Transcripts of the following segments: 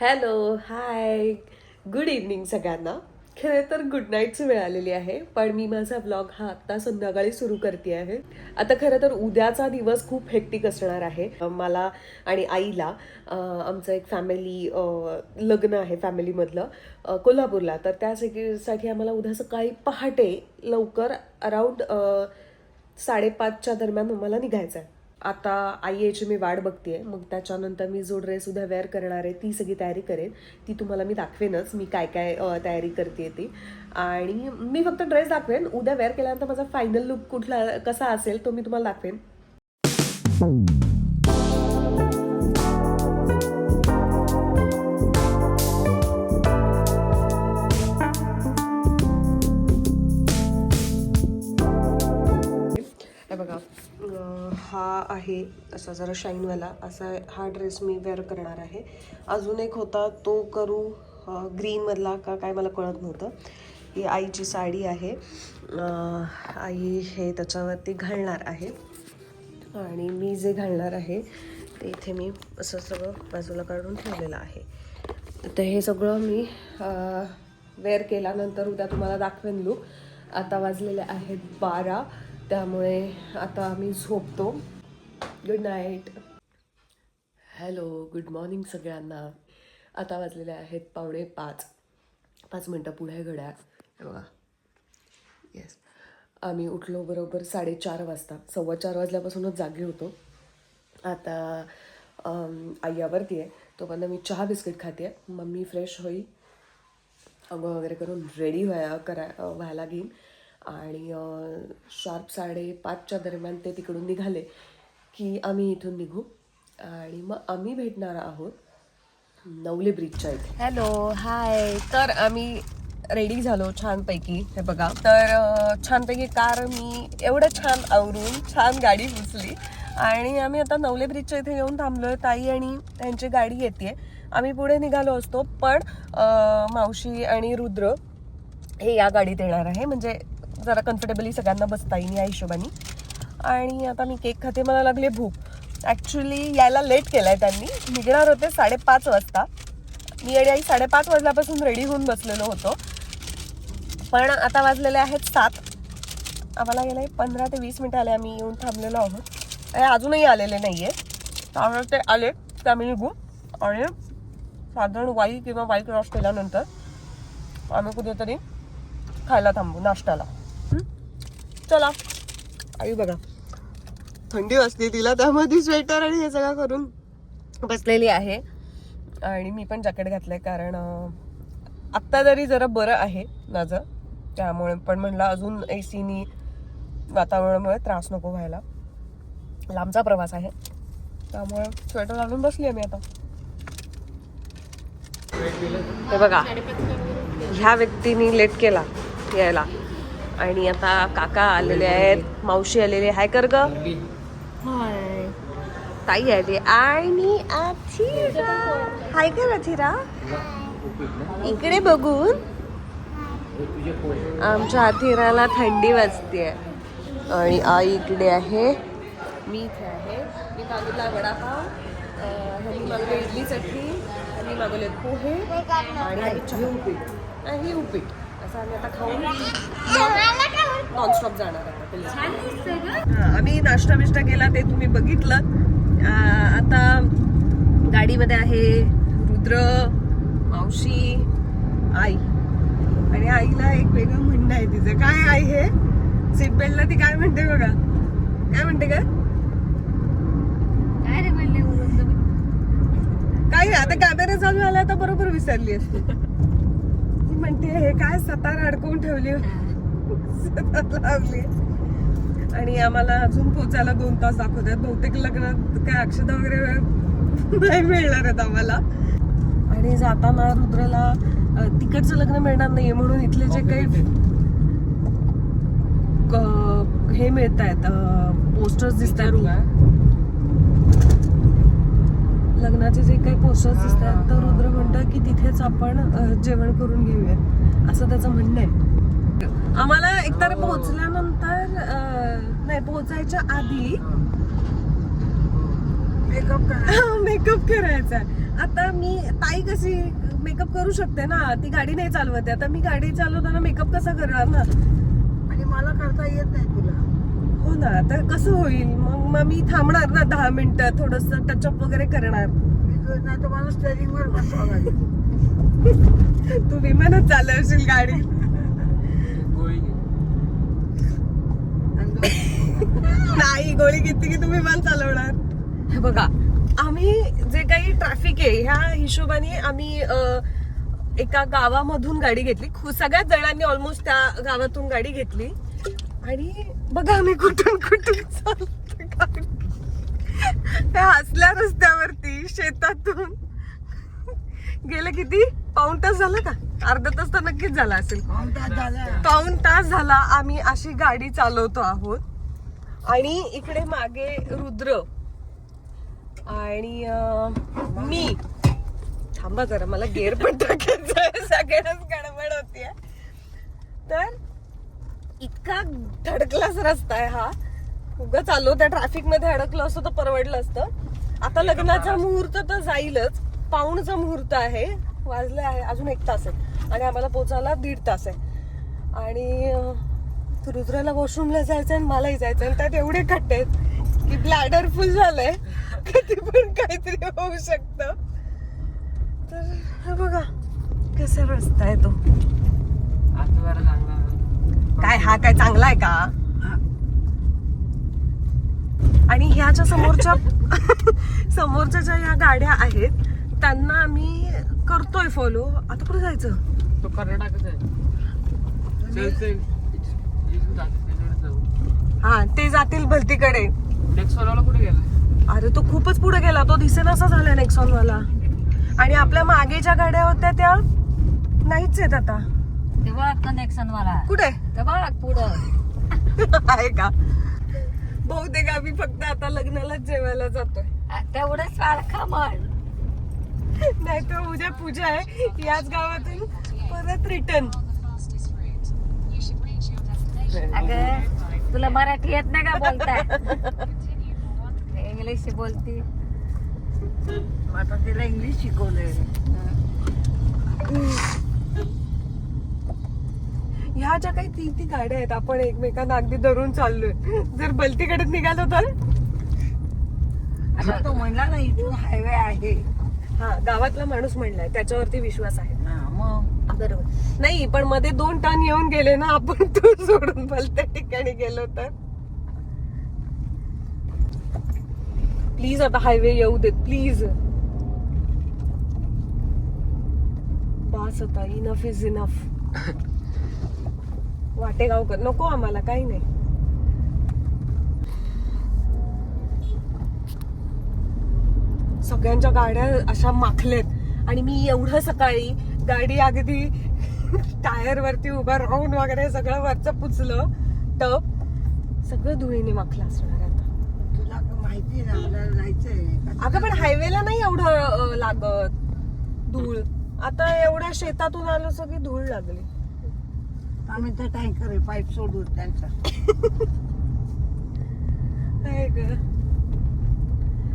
Hello hi good evening सगळ्यांना. खरं तर गुड नाईटच वेळ आलेली आहे पण मी माझा ब्लॉग हा आत्ता संध्याकाळी सुरू करते आहे. आता खरं तर उद्याचा दिवस खूप हेक्टिक असणार आहे. मला आणि आईला आमचं एक फॅमिली लग्न आहे फॅमिलीमधलं कोल्हापूरला. तर त्यासाठी आम्हाला उद्या सकाळी पहाटे लवकर अराऊंड साडेपाचच्या दरम्यान आम्हाला निघायचं आहे आता आई याची मी वाट बघतेय मग त्याच्यानंतर मी जो ड्रेस उद्या वेअर करणार आहे ती सगळी तयारी करेन. ती तुम्हाला मी दाखवेनच मी काय काय तयारी करते ती. आणि मी फक्त ड्रेस दाखवेन. उद्या वेअर केल्यानंतर माझा फायनल लुक कुठला कसा असेल तो मी तुम्हाला दाखवेन. हा आहे असा जरा शाईनवाला असा हा ड्रेस मी वेअर करणार आहे. अजून एक होता तो करू ग्रीनमधला का काय मला कळत नव्हतं. ही आईची साडी आहे. आई हे त्याच्यावरती घालणार आहे. आणि मी जे घालणार आहे ते इथे मी असं सगळं बाजूला काढून ठेवलेलं आहे. तर हे सगळं मी वेअर केल्यानंतर उद्या तुम्हाला दाखवेन लूक आता वाजलेले आहेत बारा. त्यामुळे आता आम्ही झोपतो. Good night hello good morning सगळ्यांना. आता वाजलेले आहेत पावणे पाच. पाच मिनटं पुढे घड्याळ. बघा. येस आम्ही उठलो बरोबर साडेचार वाजता. सव्वा चार वाजल्यापासूनच जागी होतो. आता अम, आहे. तोपर्यंत मी चहा बिस्किट खाते आहे. मम्मी फ्रेश होईल. अंघोळ वगैरे करून रेडी व्हाय करा व्हायला घेईन. आणि शार्प साडेपाचच्या दरम्यान ते तिकडून निघाले की आम्ही इथून निघू. आणि मग आम्ही भेटणार आहोत नवले ब्रिजच्या इथे. Hello hi. तर आम्ही रेडी झालो छानपैकी हे बघा. तर छानपैकी कार मी एवढं छान आवरून छान गाडी पुसली आणि आम्ही आता नवले ब्रिजच्या इथे येऊन थांबलोय. ताई आणि त्यांची गाडी येते आम्ही पुढे निघालो असतो पण मावशी आणि रुद्र हे या गाडीत येणार आहे. म्हणजे जरा कम्फर्टेबली सगळ्यांना बसता येईल या हिशोबाने. आणि आता मी केक खाते मला लागले भूक. ॲक्च्युली यायला लेट केलाय त्यांनी. निघणार होते साडेपाच वाजता. मी आणि आई साडेपाच वाजल्यापासून रेडी होऊन बसलेलो होतो. पण आता वाजलेले आहेत सात. आम्हाला गेले पंधरा ते वीस मिनटं आले. आम्ही येऊन थांबलेलो आहोत. अजूनही आलेले नाही आहे त्यामुळे ते आले ते आम्ही निघू. आणि साधारण वाई किंवा वाई क्रॉस केल्यानंतर आम्ही कुठेतरी खायला थांबू नाश्त्याला. चला. आई बघा. थंडी वाजली तिला त्यामध्ये स्वेटर आणि हे सगळं करून बसलेली आहे. आणि मी पण जॅकेट घातलंय कारण आत्ता तरी जरा बरं आहे माझं. त्यामुळे पण म्हणलं अजून ए सीनी वातावरणामुळे त्रास नको व्हायला. लांबचा प्रवास आहे. त्यामुळे स्वेटर घालून बसली आहे मी आता. हे बघा. ह्या व्यक्तीने लेट केला यायला. आणि आता काका आलेले आहेत मावशी आलेले हाय कर ग हाय. ताई आली आणि अथिरा. हाय कर अथिरा. इकडे बघून. आमच्या अथिराला थंडी वाजते आणि आई इकडे आहे. मी इथे आहे. मी मागवला वडापाव. अं, ह्यांनी मागवले इडली चटणी. ह्यांनी मागवले पोहे. आणि उपीट आणि उपीट. असं आम्ही आता खाऊन नॉनस्टॉप जाणार आहोत हा, आम्ही नाश्ता बिष्टा केला ते तुम्ही बघितलं. आता गाडीमध्ये आहे रुद्र मावशी आई. आणि आईला एक वेगळं म्हणणं आहे तिचं. काय आई हे? सीट बेल्टला ती काय म्हणते बघा? काय म्हणते का काय रे म्हणले? काय आता कॅमेरा चालू झाला तर बरोबर विसरली असते. म्हणते हे काय सतार अडकवून ठेवली? लावली. आणि आम्हाला अजून पोचायला दोन तास दाखवतात बहुतेक लग्नात काय अक्षता वगैरे नाही मिळणार आहेत आम्हाला. आणि जाताना रुद्रला तिकडचं लग्न मिळणार नाहीये म्हणून इथले जे काही हे मिळत आहेत पोस्टर्स दिसत आहेत लग्नाचे जे काही पोस्टर्स दिसत आहेत तर रुद्र म्हणतं की तिथेच आपण जेवण करून घेऊयात. असं त्याचं म्हणणं आहे. आम्हाला एकतर पोहोचल्यानंतर अ, नाही पोहोचायच्या आधी मेकअप मेकअप करायचा आता मी ताई कशी मेकअप करू शकते ना? ती गाडी नाही चालवते. आता मी गाडी चालवताना मेकअप कसा करणार ना? आणि मला करता येत नाही हो ना आता कसं होईल? मग मग मी थांबणार ना दहा मिनिटं थोडस टचअप वगैरे करणार. नाही तर मला स्टेरिंग वर बसवा लागेल. तू विमानात चालवशील गाडी. नाही गोळी किती की तुम्ही विमान चालवणार. हे बघा. आम्ही जे काही ट्रॅफिक आहे ह्या हिशोबाने आम्ही एका गावामधून गाडी घेतली. खू- सगळ्याच जणांनी ऑलमोस्ट त्या गावातून गाडी घेतली. आणि बघा आम्ही कुठून कुठून चालतो त्या हसल्या रस्त्यावरती शेतातून. गेले किती? पाऊण तास झाला का? अर्धा तास तर नक्कीच झाला असेल. पाऊण तास झाला. पाऊण तास झाला आम्ही अशी गाडी चालवतो आहोत. आणि इकडे मागे रुद्र आणि मी. थांबा जरा मला गेअर पण टाकायचं सगळ्यांनाच गडबड होतीये. तर इतका धडकलाच रस्ता आहे हा. उगा चाललो त्या ट्रॅफिकमध्ये अडकलो असतो तर परवडलं असतं. आता लग्नाचा मुहूर्त तर जाईलच. पाऊणचा मुहूर्त आहे. वाजले आहे अजून एक तास आहे. आणि आम्हाला पोचायला दीड तास आहे. आणि रुद्राला वॉशरूमला जायचं आणि मलाही जायचं आणि त्यात एवढे खड्डे आहेत की ब्लॅडर फुल झालंय. कधी पण काहीतरी होऊ शकतं. तर हा बघा कसा रस्ता आहे तो. काय हा काय चांगला आहे का? आणि ह्याच्या समोरच्या समोरच्या ज्या या गाड्या आहेत त्यांना आम्ही करतोय फॉलो आता कुठे जायचं? तो कर्नाटकच हा ते जातील भलतीकडे. कुठे गेला? अरे तो खूपच पुढे गेला. तो दिसेनासा झाला नेक्सॉन वाला आणि आपल्या मागे ज्या गाड्या होत्या त्या नाहीच आहेत आता. तेव्हा कनेक्शन मला. कुठे? तेव्हा पुढं. आहे का? बहुतेक आम्ही फक्त आता लग्नालाच जेवायला जातोय. तेवढंच सारखा म्हण. नाही तर उद्या पूजा आहे. याच गावातून परत रिटर्न अगं तुला मराठी येत नाही का बोलता? इंग्लिश बोलती. आता तिला इंग्लिश शिकवलंय. ह्या ज्या काही ती ती गाड्या आहेत आपण एकमेकांना अगदी धरून चाललोय. जर बलतीकडे निघालो तर? आता तो म्हणला ना इथून हायवे आहे. हा गावातला माणूस म्हणलाय त्याच्यावरती विश्वास आहे. हा मग? बरोबर. नाही पण मध्ये दोन टन येऊन गेले ना आपण तो सोडून भलत्या ठिकाणी गेलो तर? प्लीज आता हायवे येऊ देत प्लीज बास आता इनफ इज इनफ वाटेगावकर. नको आम्हाला काही नाही. सगळ्यांच्या गाड्या अशा माखलेत. आणि मी एवढं सकाळी गाडी अगदी टायर वरती उभा राहून वगैरे सगळं वरचं पुचलं टप. सगळं धुळीने माखलं असणार आता. तुला माहिती जायचंय. अगं पण हायवेला नाही एवढं लागत धूळ. आता एवढ्या शेतातून आलो सगळी धूळ लागली. आम्ही तर टँकर आहे पाईप सोडू त्यांचा.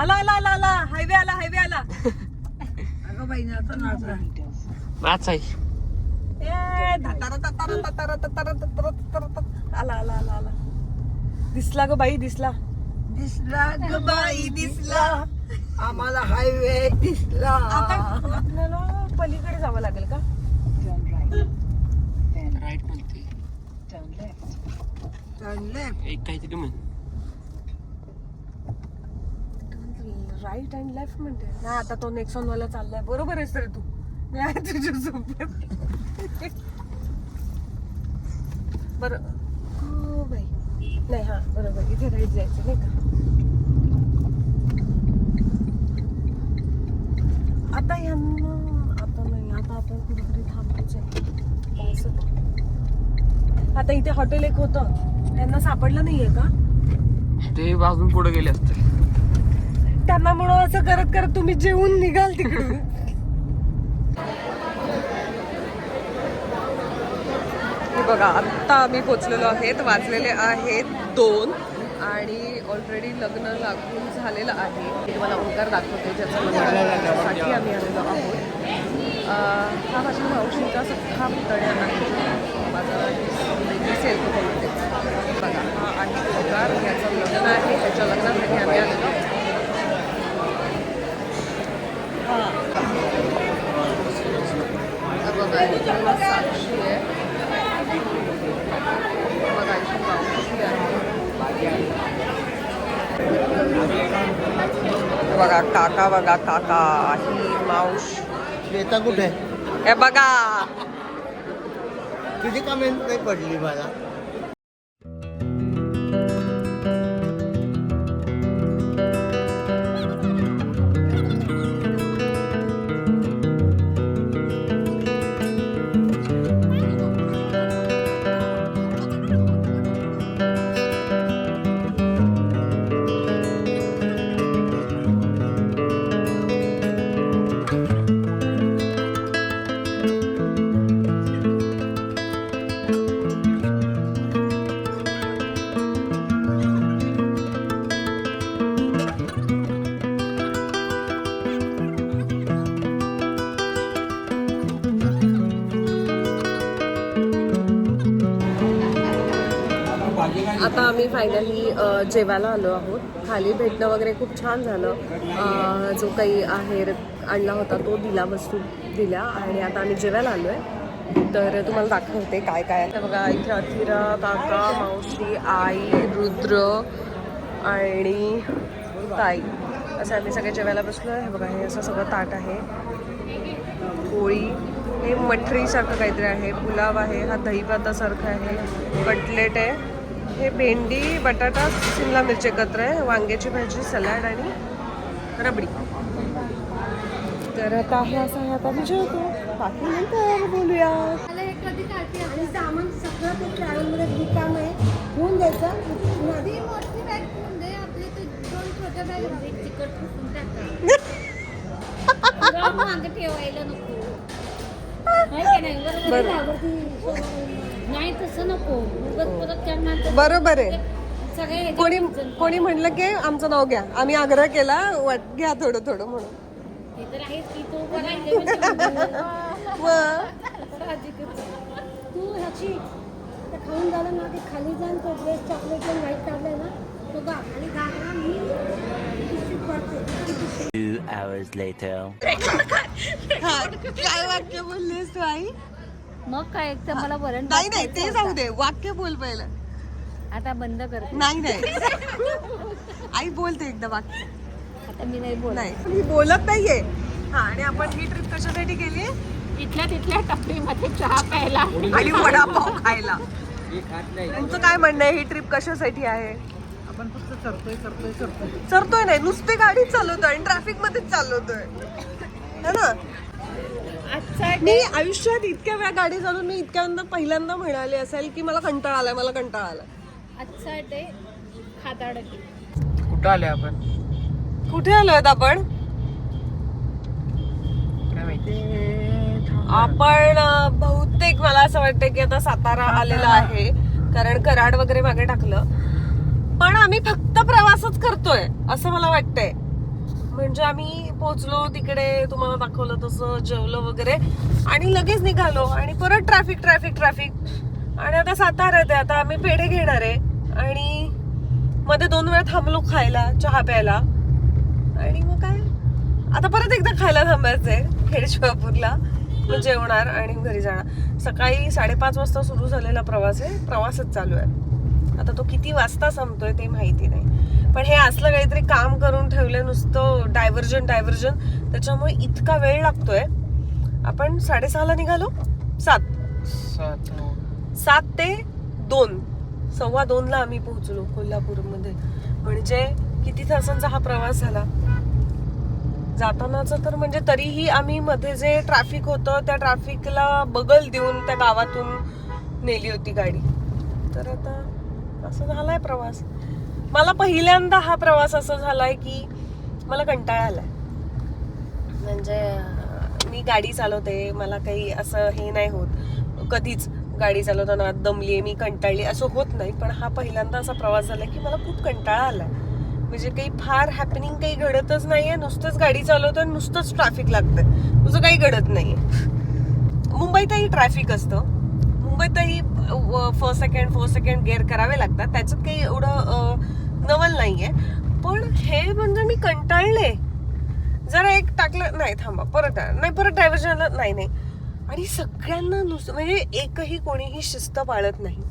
आला आला आला आला. हायवे आला हायवे आला. अगं बाई आता नाचा. नाच आहे. आला आला आला आला. दिसला ग बाई दिसला. दिसला ग बाई दिसला. आम्हाला हायवे दिसला. आता आपल्याला पलीकडे जावं लागेल का राईट म्हणते चाललंय एक काहीतरी म्हण राईट अँड लेफ्ट म्हणते. नाही आता तो नेक्सॉन वाला चाललाय. बरोबर आहेस रे तू. मी आहे तुझ्या सोबत. बर. हो बाई. नाही हा बरोबर. इथे राईट जायचं नाही का? आता यांना आता नाही आता आपण कुठेतरी थांबायचं आहे. असं. आता इथे हॉटेल एक होतं. त्यांना सापडलं नाहीये का? ते अजून पुढे गेले असते. त्यांना म्हणून असं करत करत तुम्ही जेवून निघाल तिकडून. हे बघा आत्ता आम्ही पोचलेलो आहेत. वाजलेले आहेत दोन. आणि ऑलरेडी लग्न लागून झालेलं आहे. मी तुम्हाला ओंकार दाखवते ज्याचं आम्ही आलेलो आहोत. अं, हा माझ्या मावशीचा सख्खा पुतण्या आहे. दिसेल बघा हा आहे ओंकार याचं लग्न आहे त्याच्या लग्नासाठी आम्ही आलेलो. आहोत. हा बघा इथे साक्षी आहे. बघा इथे मावशी आहे. बघा काका बघा काका ही मावश. श्वेता कुठे? हे बघा. तुझी कमेंट नाही पडली मला. फायनली जेवायला आलो आहोत. खाली भेटणं वगैरे खूप छान झालं. जो काही आहेर आणला होता तो दिला वस्तू दिल्या आणि आता आम्ही जेवायला आलो आहे तर तुम्हाला दाखवते काय काय बघा इथे अथिरा काका मावशी आई रुद्र आणि ताई. असं आम्ही सगळे जेवायला बसलो आहे बघा हे असं सगळं ताट आहे. पोळी. हे मठरीसारखं काहीतरी आहे. पुलाव आहे. हा दहीभातासारखं आहे. कटलेट आहे. हे भेंडी बटाटा शिमला मिरची एकत्र आहे. वांग्याची भाजी सलाड आणि रबडी. तर आता हे असं आहे आता मी जेवतो. बाकी नंतर बोलूया. हे होऊन द्यायचं. ठेवायला नको. नाही? तसं नको बरोबर आहे कोणी. कोणी म्हणलं की आमचं नाव घ्या आम्ही आग्रह केला घ्या थोडं थोडं म्हणून तो ह्याची खाऊन झालं ना ते खाली जाऊन तो ड्रेस चॉकलेट व्हाईट काढलाय ना तो बघ आणि घागरा मी काय वाक्य बोललीस तू आई? मग काय एक तर मला वरण नाही नाही ते जाऊ दे. वाक्य बोल पहिलं. आता बंद करते नाही नाही. आई बोलते एकदा वाक्य. आता मी नाही बोल नाही मी बोलत नाहीये. हा आणि आपण ही ट्रिप कशासाठी केली? इथल्या तिथल्या टपरीमध्ये चहा प्यायला. आणि वडापाव खायला. तुमचं काय म्हणणं आहे? ही ट्रिप कशासाठी आहे? आपण फक्त चरतोय चरतोय चरतोय चरतोय नाही नुसती गाडी चालवतोय आणि ट्रॅफिक मध्येच चालवतोय. है ना? मी आयुष्यात इतक्या वेळा गाडी चालवून मी इतक्यांदा पहिल्यांदा म्हणाले असेल की मला कंटाळा आलाय मला कंटाळा आलाय. आजचा डे खादाडकी. कुठं आले आपण? कुठे आलोय आपण? काय माहिती आपण बहुतेक मला असं वाटतं की आता सातारा. आलेला आहे. कारण कराड वगैरे मागे टाकलं. पण आम्ही फक्त प्रवासच करतोय असं मला वाटतंय. म्हणजे आम्ही पोहोचलो तिकडे तुम्हाला दाखवलं तसं जेवलं वगैरे आणि लगेच निघालो आणि परत ट्रॅफिक ट्रॅफिक ट्रॅफिक आणि आता साताऱ्यात आहे आता आम्ही पेढे घेणार आहे. आणि मध्ये दोन वेळा थांबलो खायला चहा प्यायला. आणि मग काय? आता परत एकदा खायला थांबायचंय खेडशिवापूरला मग जेवणार आणि घरी जाणार. सकाळी साडेपाच वाजता सुरू झालेला प्रवास आहे प्रवासच चालू आहे. आता तो किती वाजता संपतोय ते माहिती नाही. पण हे असलं काहीतरी काम करून ठेवलंय नुसतं डायव्हर्जन डायव्हर्जन त्याच्यामुळे इतका वेळ लागतोय. आपण साडेसहाला निघालो? सात. सात ते दोन. सव्वा दोनला आम्ही पोहोचलो कोल्हापूरमध्ये. म्हणजे किती तासांचा हा प्रवास झाला? जातानाच तर म्हणजे तरीही आम्ही मध्ये जे ट्रॅफिक होतं त्या ट्रॅफिकला बगल देऊन त्या गावातून नेली होती गाडी. तर आता असं झालाय प्रवास. मला पहिल्यांदा हा प्रवास असा झालाय की मला कंटाळा आलाय. म्हणजे मी गाडी चालवते मला काही असं हे नाही होत. कधीच गाडी चालवताना दमली मी कंटाळली असं होत नाही. पण हा पहिल्यांदा असा प्रवास झाला की मला खूप कंटाळा आलाय. म्हणजे काही फार हॅपनिंग काही घडतच नाही आहे नुसतंच गाडी चालवतो नुसतंच ट्रॅफिक लागतं तुझं काही घडत नाही मुंबईतही ट्रॅफिक असतं. मुंबईतही first second fourth second gear करावे लागतात. त्याच्यात काही एवढं नवल नवल नाहीये. पण हे म्हणजे मी कंटाळले. जरा एक टाकलं नाही थांबा परत नाही परत ड्रायव्हर झालं नाही नाही. आणि सगळ्यांना नुसतं म्हणजे एकही कोणीही शिस्त पाळत नाही.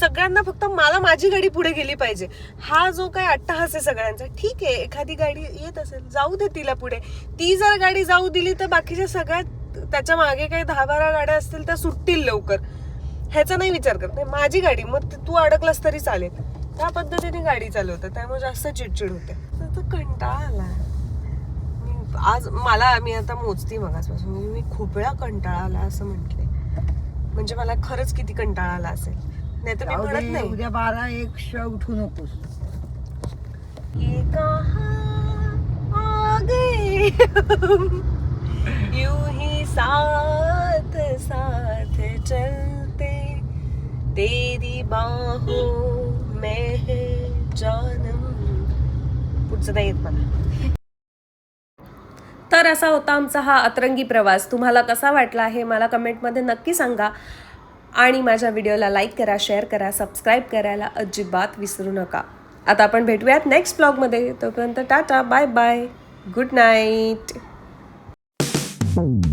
सगळ्यांना फक्त मला माझी गाडी पुढे गेली पाहिजे. हा जो काय अट्टहास आहे सगळ्यांचा ठीक आहे एखादी गाडी येत असेल जाऊ दे तिला पुढे. ती जर गाडी जाऊ दिली तर बाकीच्या सगळ्यात त्याच्यामागे काही दहा बारा गाड्या असतील त्या सुटतील लवकर. ह्याचा नाही विचार करत. नाही माझी गाडी मग ते अडकलास तरी चालेल. त्या पद्धतीने गाडी चालवतं त्यामुळे जास्त चिडचिड होते. तर कंटाळा आला. मी आज मला मी आता मोजते मगाचपासून म्हणजे मी खूप वेळा कंटाळा आला असं म्हटले म्हणजे मला खरंच किती कंटाळा आला असेल. नाही तर मी म्हणत नाही. उद्या बारा एक श उठू नकोस. ये कहाँ आ गए यूं ही साथ साथ चलते। तेरी बाहों में जानम। पुढचं नाही येत मला. तर असा होता आमचा हा अतरंगी प्रवास. तुम्हाला कसा वाटला हे मला कमेंटमध्ये नक्की सांगा. आणि माझ्या व्हिडिओला लाईक करा शेअर करा सबस्क्राईब करायला अजिबात विसरू नका. आता आपण भेटूयात नेक्स्ट ब्लॉगमध्ये. तोपर्यंत tata bye bye. Good night. Boom.